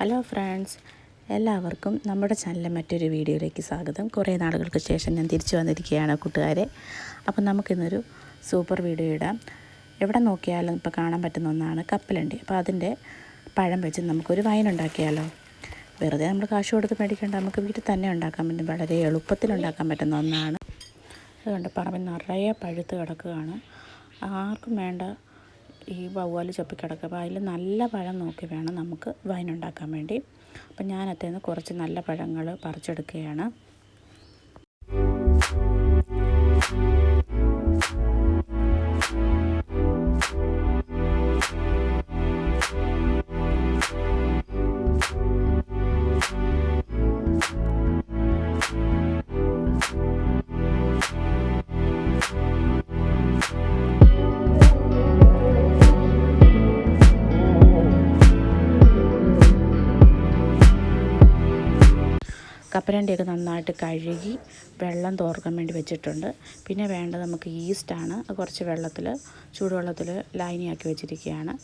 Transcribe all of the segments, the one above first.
Hello friends എല്ലാവർക്കും നമ്മുടെ ചാനലിലെ മറ്റൊരു വീഡിയോയിലേക്ക് സ്വാഗതം. കുറേ നാളുകൾക്ക് ശേഷം ഞാൻ തിരിച്ചു വന്നിരിക്കുകയാണ് കൂട്ടുകാരെ. അപ്പം നമുക്കിന്നൊരു സൂപ്പർ വീഡിയോ ഇടാം. എവിടെ നോക്കിയാലും ഇപ്പോൾ കാണാൻ പറ്റുന്ന ഒന്നാണ് കപ്പലണ്ടി. അപ്പോൾ അതിന്റെ പഴം വെച്ച് നമുക്കൊരു വൈൻ ഉണ്ടാക്കിയാലോ? വെറുതെ നമ്മൾ കാശ് കൊടുത്ത് മേടിക്കേണ്ട നമുക്ക് വീട്ടിൽ തന്നെ ഉണ്ടാക്കാൻ പറ്റും. വളരെ എളുപ്പത്തിൽ ഉണ്ടാക്കാൻ പറ്റുന്ന ഒന്നാണ്. അതുകൊണ്ട് പറമ്പിൽ നിറയെ പഴുത്ത് കിടക്കുകയാണ്. ആർക്കും വേണ്ട ഈ വവ്വാൽ ചപ്പിക്കിടക്കുക അപ്പോൾ അതിൽ നല്ല പഴം നോക്കി വേണം നമുക്ക് വൈൻ ഉണ്ടാക്കാൻ വേണ്ടി. അപ്പം ഞാൻ അതിൽ കുറച്ച് നല്ല പഴങ്ങൾ പറിച്ചെടുക്കുകയാണ്. കപ്പലണ്ടിയൊക്കെ നന്നായിട്ട് കഴുകി വെള്ളം തോർക്കാൻ വേണ്ടി വെച്ചിട്ടുണ്ട്. പിന്നെ വേണ്ടത് നമുക്ക് ഈസ്റ്റാണ് കുറച്ച് വെള്ളത്തിൽ ചൂടുവെള്ളത്തിൽ ലൈനിയാക്കി വെച്ചിരിക്കുകയാണ്.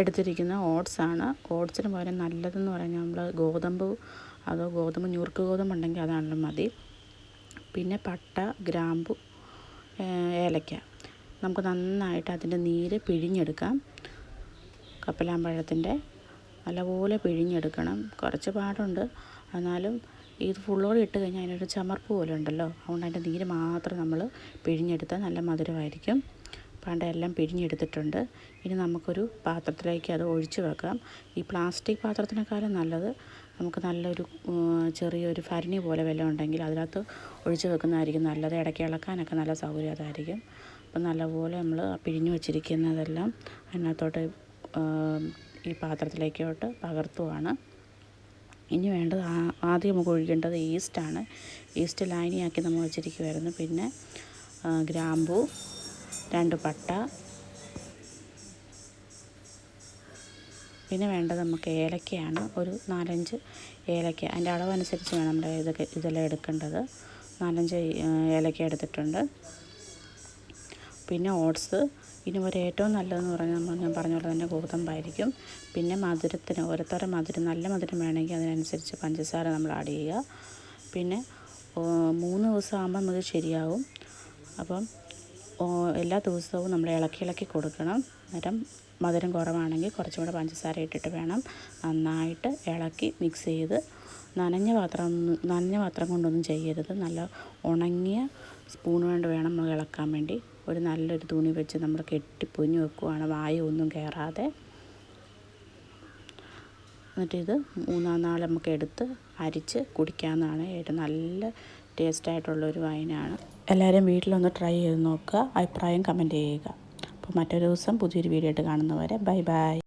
എടുത്തിരിക്കുന്ന ഓട്സാണ് ഓട്സിന് പകരം നല്ലതെന്ന് പറഞ്ഞാൽ നമ്മൾ ഗോതമ്പ് അതോ ഗോതമ്പ് ഞുറുക്ക് ഗോതമ്പ് ഉണ്ടെങ്കിൽ അതാണല്ലോ മതി. പിന്നെ പട്ട ഗ്രാമ്പു ഏലക്ക. നമുക്ക് നന്നായിട്ട് അതിന്റെ നീര് പിഴിഞ്ഞെടുക്കാം. കപ്പലാമ്പഴത്തിന്റെ നല്ലപോലെ പിഴിഞ്ഞെടുക്കണം. കുറച്ച് പാടുണ്ട്. എന്നാലും ഇത് ഫുള്ളോടെ ഇട്ട് കഴിഞ്ഞാൽ അതിനൊരു ചമർപ്പ് പോലെ ഉണ്ടല്ലോ. അതുകൊണ്ട് അതിന്റെ നീര് മാത്രം നമ്മൾ പിഴിഞ്ഞെടുത്താൽ നല്ല മധുരമായിരിക്കും. പണ്ടെല്ലാം പിഴിഞ്ഞെടുത്തിട്ടുണ്ട്. ഇനി നമുക്കൊരു പാത്രത്തിലേക്ക് അത് ഒഴിച്ചു വെക്കാം. ഈ പ്ലാസ്റ്റിക് പാത്രത്തിനേക്കാളും നല്ലത് നമുക്ക് നല്ലൊരു ചെറിയൊരു ഭരണി പോലെ വല്ലതും ഉണ്ടെങ്കിൽ അതിനകത്ത് ഒഴിച്ചു വെക്കുന്നതായിരിക്കും നല്ലത്. ഇടയ്ക്ക് ഇളക്കാനൊക്കെ നല്ല സൗകര്യം അതായിരിക്കും. അപ്പം നല്ലപോലെ നമ്മൾ പിഴിഞ്ഞു വെച്ചിരിക്കുന്നതെല്ലാം അതിനകത്തോട്ട് ഈ പാത്രത്തിലേക്കോട്ട് പകർത്തുവാണ്. ഇനി വേണ്ടത് ആദ്യം നമുക്ക് ഒഴിക്കേണ്ടത് ഈസ്റ്റാണ്. ഈസ്റ്റ് ലായനിയാക്കി നമ്മൾ വെച്ചിരിക്കുമായിരുന്നു പിന്നെ ഗ്രാമ്പു രണ്ട് പട്ട. പിന്നെ വേണ്ടത് നമുക്ക് ഏലക്കയാണ്. ഒരു നാലഞ്ച് ഏലക്ക. അതിന്റെ അളവനുസരിച്ച് വേണം നമ്മുടെ ഇതൊക്കെ ഇതെല്ലാം എടുക്കേണ്ടത്. നാലഞ്ച് ഏലക്ക എടുത്തിട്ടുണ്ട്. പിന്നെ ഓട്സ്. ഇനി ഒരു ഏറ്റവും നല്ലതെന്ന് പറഞ്ഞാൽ ഞാൻ പറഞ്ഞ തന്നെ ഗോതമ്പായിരിക്കും. പിന്നെ മധുരത്തിന് ഓരോരുത്തരുടെ മധുരം നല്ല മധുരം വേണമെങ്കിൽ അതിനനുസരിച്ച് പഞ്ചസാര നമ്മൾ ആഡ് ചെയ്യുക. പിന്നെ മൂന്ന് ദിവസം ആകുമ്പോൾ നമുക്ക് ശരിയാവും. അപ്പം എല്ലാ ദിവസവും നമ്മൾ ഇളക്കി ഇളക്കി കൊടുക്കണം. അന്നേരം മധുരം കുറവാണെങ്കിൽ കുറച്ചും കൂടെ പഞ്ചസാര ഇട്ടിട്ട് വേണം നന്നായിട്ട് ഇളക്കി മിക്സ് ചെയ്ത് നനഞ്ഞ പാത്രം നനഞ്ഞ പാത്രം കൊണ്ടൊന്നും ചെയ്യരുത്. നല്ല ഉണങ്ങിയ സ്പൂൺ കൊണ്ട് വേണം ഇളക്കാൻ വേണ്ടി. ഒരു നല്ലൊരു തുണി വെച്ച് നമ്മൾ കെട്ടി പൊഞ്ഞു വെക്കുവാണ്. വായു ഒന്നും കയറാതെ എന്നിട്ട് ഇത് മൂന്നാം നാൾ നമുക്ക് എടുത്ത് അരിച്ച് കുടിക്കാവുന്നതാണ്. ഏറ്റവും നല്ല ടേസ്റ്റായിട്ടുള്ളൊരു വൈനാണ്. എല്ലാവരും വീട്ടിലൊന്ന് ട്രൈ ചെയ്ത് നോക്കുക. അഭിപ്രായം കമന്റ് ചെയ്യുക. അപ്പോൾ മറ്റൊരു ദിവസം പുതിയൊരു വീഡിയോ ആയിട്ട് കാണുന്നവരെ ബൈ ബൈ